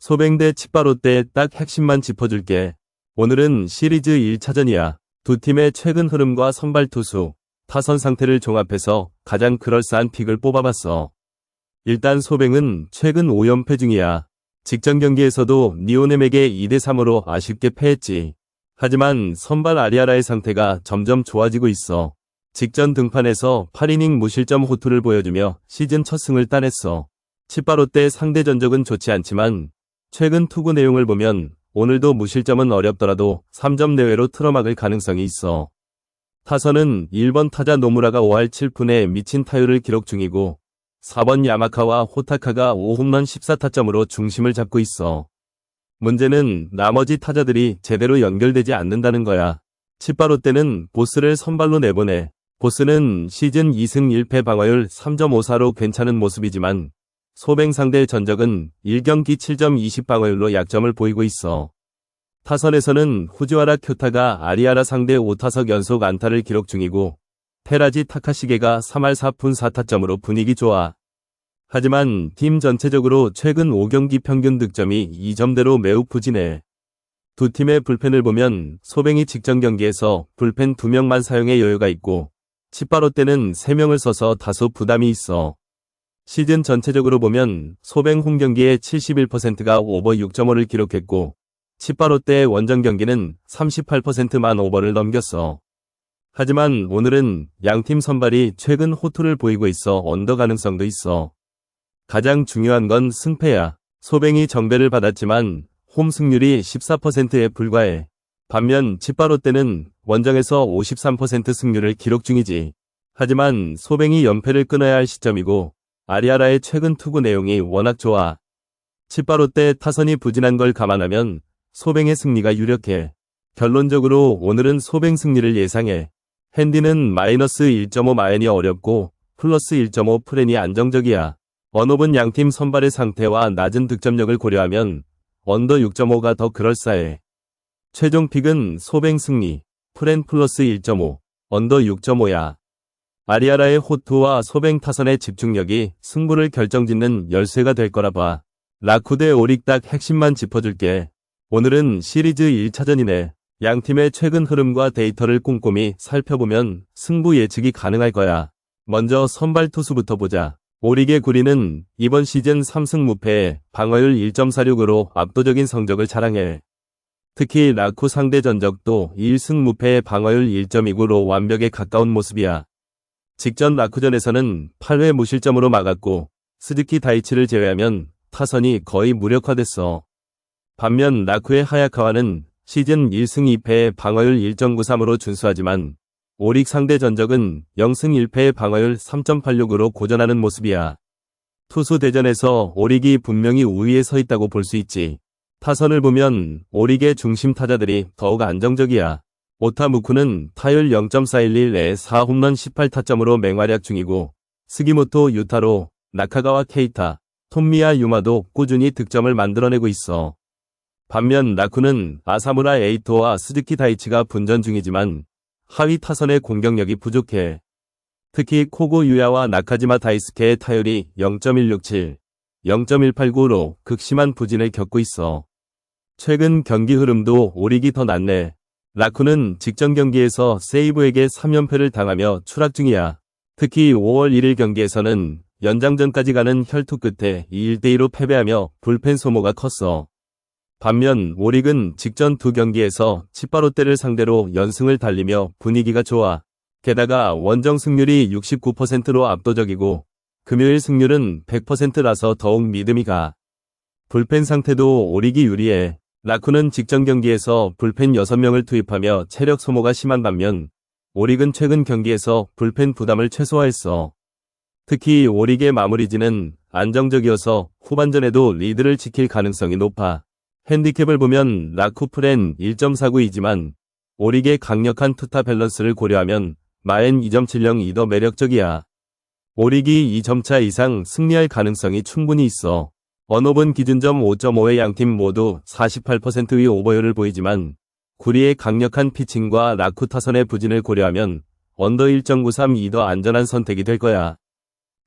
소뱅대 치바롯데 딱 핵심만 짚어줄게. 오늘은 시리즈 1차전이야. 두 팀의 최근 흐름과 선발 투수, 타선 상태를 종합해서 가장 그럴싸한 픽을 뽑아봤어. 일단 소뱅은 최근 5연패 중이야. 직전 경기에서도 니오넴에게 2대3으로 아쉽게 패했지. 하지만 선발 아리아라의 상태가 점점 좋아지고 있어. 직전 등판에서 8이닝 무실점 호투를 보여주며 시즌 첫 승을 따냈어. 치바롯데 상대 전적은 좋지 않지만 최근 투구 내용을 보면 오늘도 무실점은 어렵더라도 3점 내외로 틀어막을 가능성이 있어. 타선은 1번 타자 노무라가 5할 7푼에 미친 타율을 기록 중이고 4번 야마카와 호타카가 5홈런 14타점으로 중심을 잡고 있어. 문제는 나머지 타자들이 제대로 연결되지 않는다는 거야. 치바롯데는 보스를 선발로 내보내. 보스는 시즌 2승 1패 방어율 3.54로 괜찮은 모습이지만 소뱅 상대 전적은 1경기 7.20 방어율로 약점을 보이고 있어. 타선에서는 후지와라 쿄타가 아리아라 상대 5타석 연속 안타를 기록 중이고 테라지 타카시게가 3할 4푼 4타점으로 분위기 좋아. 하지만 팀 전체적으로 최근 5경기 평균 득점이 2점대로 매우 부진해. 두 팀의 불펜을 보면 소뱅이 직전 경기에서 불펜 2명만 사용해 여유가 있고 치바롯 때는 3명을 써서 다소 부담이 있어. 시즌 전체적으로 보면 소뱅 홈 경기의 71%가 오버 6.5를 기록했고 때 원정 경기는 38%만 오버를 넘겼어. 하지만 오늘은 양팀 선발이 최근 호투를 보이고 있어 언더 가능성도 있어. 가장 중요한 건 승패야. 소뱅이 정배를 받았지만 홈 승률이 14%에 불과해. 반면 치바롯 때는 원정에서 53% 승률을 기록 중이지. 하지만 소뱅이 연패를 끊어야 할 시점이고 아리아라의 최근 투구 내용이 워낙 좋아. 치바롯 때 타선이 부진한 걸 감안하면 소뱅의 승리가 유력해. 결론적으로 오늘은 소뱅 승리를 예상해. 핸디는 마이너스 1.5 마엔이 어렵고 플러스 1.5 프렌이 안정적이야. 원업은 양팀 선발의 상태와 낮은 득점력을 고려하면 언더 6.5가 더 그럴싸해. 최종 픽은 소뱅 승리, 프렌 플러스 1.5, 언더 6.5야. 아리아라의 호투와 소뱅 타선의 집중력이 승부를 결정짓는 열쇠가 될 거라 봐. 라쿠대 오릭 딱 핵심만 짚어줄게. 오늘은 시리즈 1차전이네. 양 팀의 최근 흐름과 데이터를 꼼꼼히 살펴보면 승부 예측이 가능할 거야. 먼저 선발 투수부터 보자. 오릭의 구리는 이번 시즌 3승 무패에 방어율 1.46으로 압도적인 성적을 자랑해. 특히 라쿠 상대 전적도 1승 무패의 방어율 1.29로 완벽에 가까운 모습이야. 직전 라쿠전에서는 8회 무실점으로 막았고 스즈키 다이치를 제외하면 타선이 거의 무력화됐어. 반면 라쿠의 하야카와는 시즌 1승 2패의 방어율 1.93으로 준수하지만 오릭 상대 전적은 0승 1패의 방어율 3.86으로 고전하는 모습이야. 투수 대전에서 오릭이 분명히 우위에 서 있다고 볼 수 있지. 타선을 보면 오릭의 중심 타자들이 더욱 안정적이야. 오타무쿠는 타율 0.411에 4홈런 18타점으로 맹활약 중이고 스기모토 유타로, 나카가와 케이타, 톰미야 유마도 꾸준히 득점을 만들어내고 있어. 반면 나쿠는 아사무라 에이토와 스즈키 다이치가 분전 중이지만 하위 타선의 공격력이 부족해. 특히 코고 유야와 나카지마 다이스케의 타율이 0.167, 0.189로 극심한 부진을 겪고 있어. 최근 경기 흐름도 오릭이 더 낫네. 라쿠는 직전 경기에서 세이브에게 3연패를 당하며 추락 중이야. 특히 5월 1일 경기에서는 연장전까지 가는 혈투 끝에 1대2로 패배하며 불펜 소모가 컸어. 반면 오릭은 직전 두 경기에서 치바롯데를 상대로 연승을 달리며 분위기가 좋아. 게다가 원정 승률이 69%로 압도적이고 금요일 승률은 100%라서 더욱 믿음이 가. 불펜 상태도 오릭이 유리해. 라쿠는 직전 경기에서 불펜 6명을 투입하며 체력 소모가 심한 반면 오릭은 최근 경기에서 불펜 부담을 최소화했어. 특히 오릭의 마무리지는 안정적이어서 후반전에도 리드를 지킬 가능성이 높아. 핸디캡을 보면 라쿠프렌 1.49이지만 오릭의 강력한 투타 밸런스를 고려하면 마엔 2.70이 더 매력적이야. 오릭이 2점차 이상 승리할 가능성이 충분히 있어. 언업은 기준점 5.5의 양팀 모두 48%의 오버율을 보이지만 구리의 강력한 피칭과 라쿠 타선의 부진을 고려하면 언더 1.93이 더 안전한 선택이 될 거야.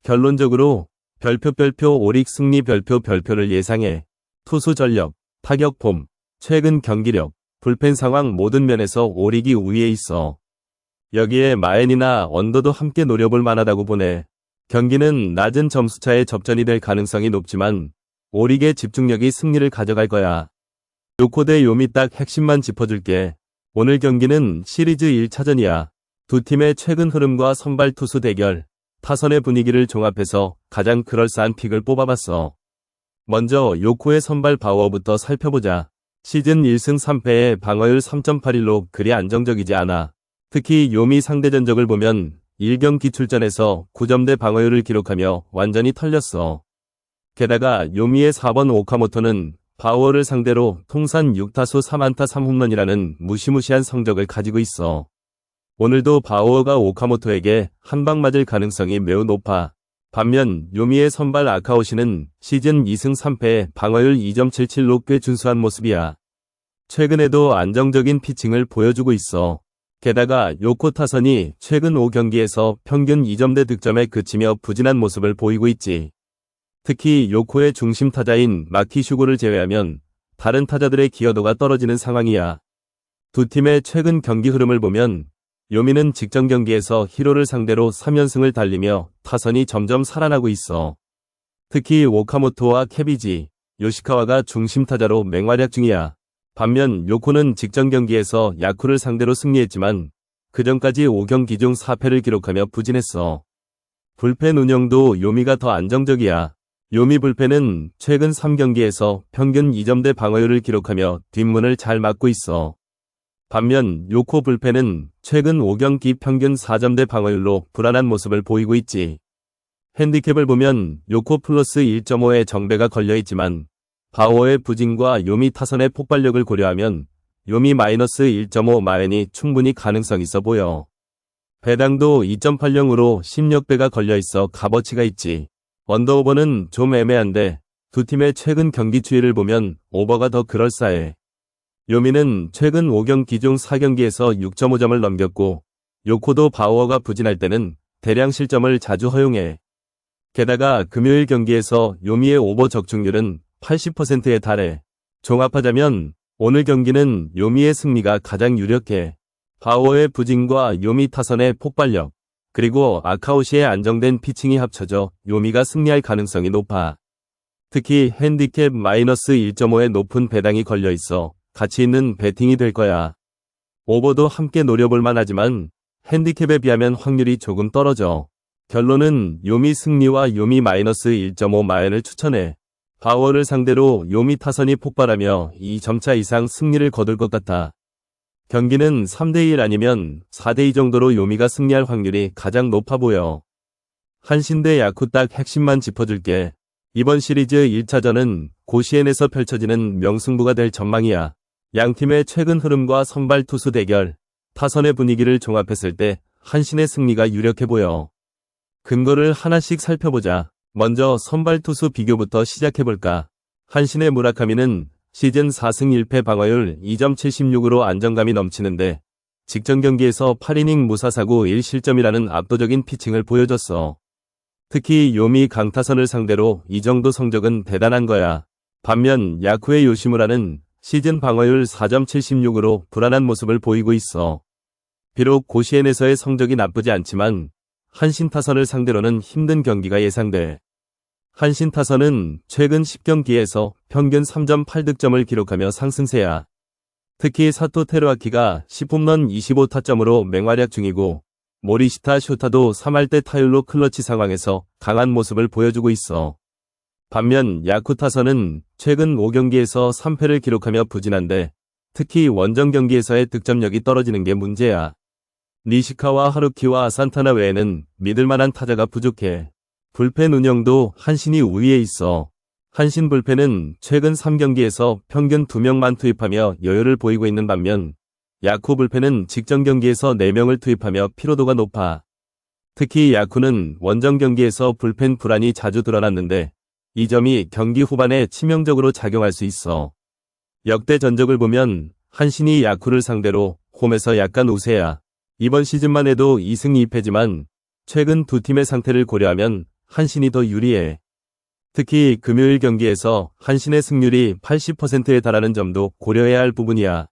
결론적으로 별표 별표 오릭 승리 별표 별표를 예상해. 투수 전력, 타격 폼, 최근 경기력, 불펜 상황 모든 면에서 오리기 우위에 있어. 여기에 마엔이나 언더도 함께 노려볼 만하다고 보네. 경기는 낮은 점수차의 접전이 될 가능성이 높지만 오릭의 집중력이 승리를 가져갈 거야. 요코 대 요미 딱 핵심만 짚어줄게. 오늘 경기는 시리즈 1차전이야. 두 팀의 최근 흐름과 선발 투수 대결, 타선의 분위기를 종합해서 가장 그럴싸한 픽을 뽑아봤어. 먼저 요코의 선발 바워부터 살펴보자. 시즌 1승 3패에 방어율 3.81로 그리 안정적이지 않아. 특히 요미 상대 전적을 보면 1경기 출전에서 9점대 방어율을 기록하며 완전히 털렸어. 게다가 요미의 4번 오카모토는 바우어를 상대로 통산 6타수 3안타 3홈런이라는 무시무시한 성적을 가지고 있어. 오늘도 바우어가 오카모토에게 한 방 맞을 가능성이 매우 높아. 반면 요미의 선발 아카오시는 시즌 2승 3패에 방어율 2.77로 꽤 준수한 모습이야. 최근에도 안정적인 피칭을 보여주고 있어. 게다가 요코 타선이 최근 5경기에서 평균 2점대 득점에 그치며 부진한 모습을 보이고 있지. 특히 요코의 중심 타자인 마키슈고를 제외하면 다른 타자들의 기여도가 떨어지는 상황이야. 두 팀의 최근 경기 흐름을 보면 요미는 직전 경기에서 히로를 상대로 3연승을 달리며 타선이 점점 살아나고 있어. 특히 오카모토와 케비지, 요시카와가 중심 타자로 맹활약 중이야. 반면 요코는 직전 경기에서 야쿠를 상대로 승리했지만 그전까지 5경기 중 4패를 기록하며 부진했어. 불펜 운영도 요미가 더 안정적이야. 요미 불펜은 최근 3경기에서 평균 2점대 방어율을 기록하며 뒷문을 잘 막고 있어. 반면 요코 불펜은 최근 5경기 평균 4점대 방어율로 불안한 모습을 보이고 있지. 핸디캡을 보면 요코 플러스 1.5의 정배가 걸려 있지만 바오의 부진과 요미 타선의 폭발력을 고려하면 요미 마이너스 1.5 마엔이 충분히 가능성 있어 보여. 배당도 2.80으로 16배가 걸려 있어 값어치가 있지. 언더오버는 좀 애매한데 두 팀의 최근 경기 추이를 보면 오버가 더 그럴싸해. 요미는 최근 5경기 중 4경기에서 6.5점을 넘겼고 요코도 바우어가 부진할 때는 대량 실점을 자주 허용해. 게다가 금요일 경기에서 요미의 오버 적중률은 80%에 달해. 종합하자면 오늘 경기는 요미의 승리가 가장 유력해. 바우어의 부진과 요미 타선의 폭발력, 그리고 아카오시의 안정된 피칭이 합쳐져 요미가 승리할 가능성이 높아. 특히 핸디캡 마이너스 1.5의 높은 배당이 걸려 있어 가치 있는 배팅이 될 거야. 오버도 함께 노려볼 만하지만 핸디캡에 비하면 확률이 조금 떨어져. 결론은 요미 승리와 요미 마이너스 1.5 마연을 추천해. 바워를 상대로 요미 타선이 폭발하며 2점차 이상 승리를 거둘 것 같아. 경기는 3대1 아니면 4대2 정도로 요미가 승리할 확률이 가장 높아 보여. 한신 대 야쿠 딱 핵심만 짚어줄게. 이번 시리즈 1차전은 고시엔에서 펼쳐지는 명승부가 될 전망이야. 양팀의 최근 흐름과 선발 투수 대결, 타선의 분위기를 종합했을 때 한신의 승리가 유력해 보여. 근거를 하나씩 살펴보자. 먼저 선발 투수 비교부터 시작해볼까. 한신의 무라카미는 시즌 4승 1패 방어율 2.76으로 안정감이 넘치는데 직전 경기에서 8이닝 무사사구 1실점이라는 압도적인 피칭을 보여줬어. 특히 요미 강타선을 상대로 이 정도 성적은 대단한 거야. 반면 야쿠의 요시무라는 시즌 방어율 4.76으로 불안한 모습을 보이고 있어. 비록 고시엔에서의 성적이 나쁘지 않지만 한신 타선을 상대로는 힘든 경기가 예상돼. 한신 타선은 최근 10경기에서 평균 3.8득점을 기록하며 상승세야. 특히 사토 테루아키가 10홈런 25타점으로 맹활약 중이고 모리시타 쇼타도 3할대 타율로 클러치 상황에서 강한 모습을 보여주고 있어. 반면 야쿠 타선은 최근 5경기에서 3패를 기록하며 부진한데 특히 원정 경기에서의 득점력이 떨어지는 게 문제야. 니시카와 하루키와 산타나 외에는 믿을만한 타자가 부족해. 불펜 운영도 한신이 우위에 있어. 한신 불펜은 최근 3경기에서 평균 2명만 투입하며 여유를 보이고 있는 반면 야쿠 불펜은 직전 경기에서 4명을 투입하며 피로도가 높아. 특히 야쿠는 원정 경기에서 불펜 불안이 자주 드러났는데 이 점이 경기 후반에 치명적으로 작용할 수 있어. 역대 전적을 보면 한신이 야쿠를 상대로 홈에서 약간 우세야. 이번 시즌만 해도 2승 2패지만 최근 두 팀의 상태를 고려하면 한신이 더 유리해. 특히 금요일 경기에서 한신의 승률이 80%에 달하는 점도 고려해야 할 부분이야.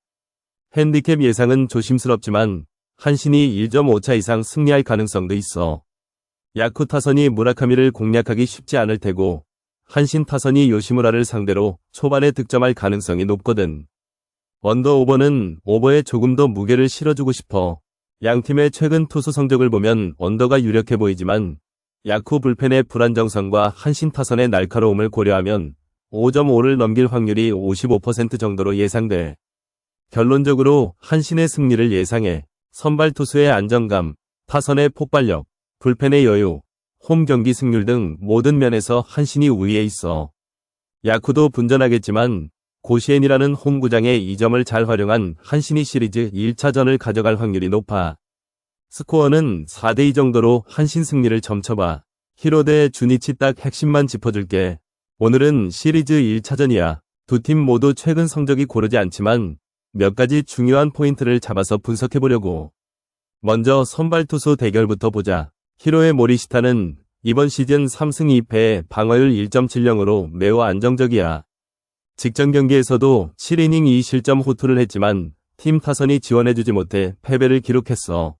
핸디캡 예상은 조심스럽지만 한신이 1.5차 이상 승리할 가능성도 있어. 야쿠 타선이 무라카미를 공략하기 쉽지 않을 테고 한신 타선이 요시무라를 상대로 초반에 득점할 가능성이 높거든. 언더 오버는 오버에 조금 더 무게를 실어주고 싶어. 양 팀의 최근 투수 성적을 보면 언더가 유력해 보이지만 야쿠 불펜의 불안정성과 한신 타선의 날카로움을 고려하면 5.5를 넘길 확률이 55% 정도로 예상돼. 결론적으로 한신의 승리를 예상해 선발 투수의 안정감, 타선의 폭발력, 불펜의 여유, 홈 경기 승률 등 모든 면에서 한신이 우위에 있어. 야쿠도 분전하겠지만 고시엔이라는 홈구장의 이 점을 잘 활용한 한신이 시리즈 1차전을 가져갈 확률이 높아. 스코어는 4대2 정도로 한신 승리를 점쳐봐. 히로 대 주니치 딱 핵심만 짚어줄게. 오늘은 시리즈 1차전이야. 두 팀 모두 최근 성적이 고르지 않지만 몇 가지 중요한 포인트를 잡아서 분석해보려고. 먼저 선발 투수 대결부터 보자. 히로의 모리시타는 이번 시즌 3승 2패 방어율 1.70으로 매우 안정적이야. 직전 경기에서도 7이닝 2실점 호투를 했지만 팀 타선이 지원해주지 못해 패배를 기록했어.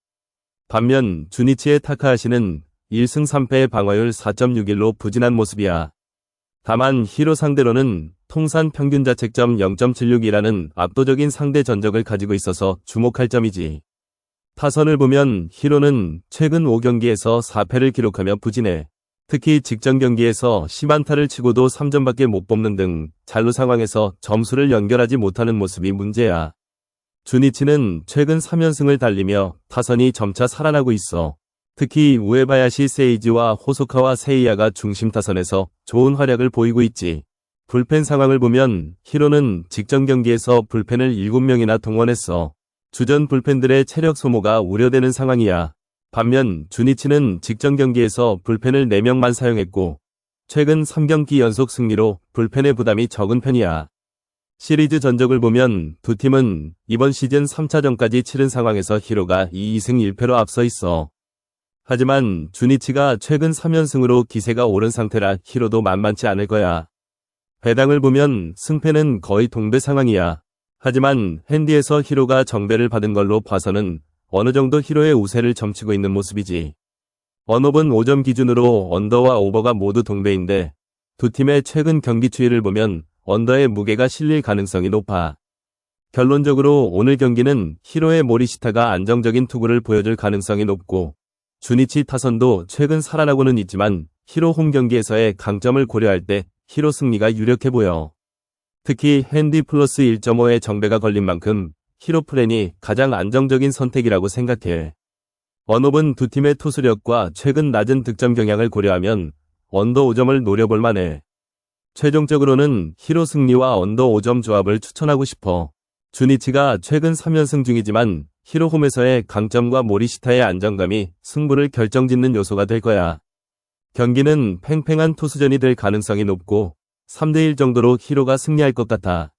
반면 주니치의 타카하시는 1승 3패의 방어율 4.61로 부진한 모습이야. 다만 히로 상대로는 통산 평균 자책점 0.76이라는 압도적인 상대 전적을 가지고 있어서 주목할 점이지. 타선을 보면 히로는 최근 5경기에서 4패를 기록하며 부진해. 특히 직전 경기에서 10안타를 치고도 3점밖에 못 뽑는 등 잔루 상황에서 점수를 연결하지 못하는 모습이 문제야. 주니치는 최근 3연승을 달리며 타선이 점차 살아나고 있어. 특히 우에바야시 세이지와 호소카와 세이야가 중심 타선에서 좋은 활약을 보이고 있지. 불펜 상황을 보면 히로는 직전 경기에서 불펜을 7명이나 동원했어. 주전 불펜들의 체력 소모가 우려되는 상황이야. 반면 주니치는 직전 경기에서 불펜을 4명만 사용했고 최근 3경기 연속 승리로 불펜의 부담이 적은 편이야. 시리즈 전적을 보면 두 팀은 이번 시즌 3차전까지 치른 상황에서 히로가 2승 1패로 앞서 있어. 하지만 주니치가 최근 3연승으로 기세가 오른 상태라 히로도 만만치 않을 거야. 배당을 보면 승패는 거의 동배 상황이야. 하지만 핸디에서 히로가 정배를 받은 걸로 봐서는 어느 정도 히로의 우세를 점치고 있는 모습이지. 언업은 5점 기준으로 언더와 오버가 모두 동배인데 두 팀의 최근 경기 추이를 보면 언더의 무게가 실릴 가능성이 높아. 결론적으로 오늘 경기는 히로의 모리시타가 안정적인 투구를 보여줄 가능성이 높고 주니치 타선도 최근 살아나고는 있지만 히로 홈 경기에서의 강점을 고려할 때 히로 승리가 유력해 보여. 특히 핸디 플러스 1.5의 정배가 걸린 만큼 히로 프렌이 가장 안정적인 선택이라고 생각해. 원업은 두 팀의 투수력과 최근 낮은 득점 경향을 고려하면 언더 5점을 노려볼 만해. 최종적으로는 히로 승리와 언더 5점 조합을 추천하고 싶어. 주니치가 최근 3연승 중이지만 히로 홈에서의 강점과 모리시타의 안정감이 승부를 결정짓는 요소가 될 거야. 경기는 팽팽한 투수전이 될 가능성이 높고 3대1 정도로 히로가 승리할 것 같아.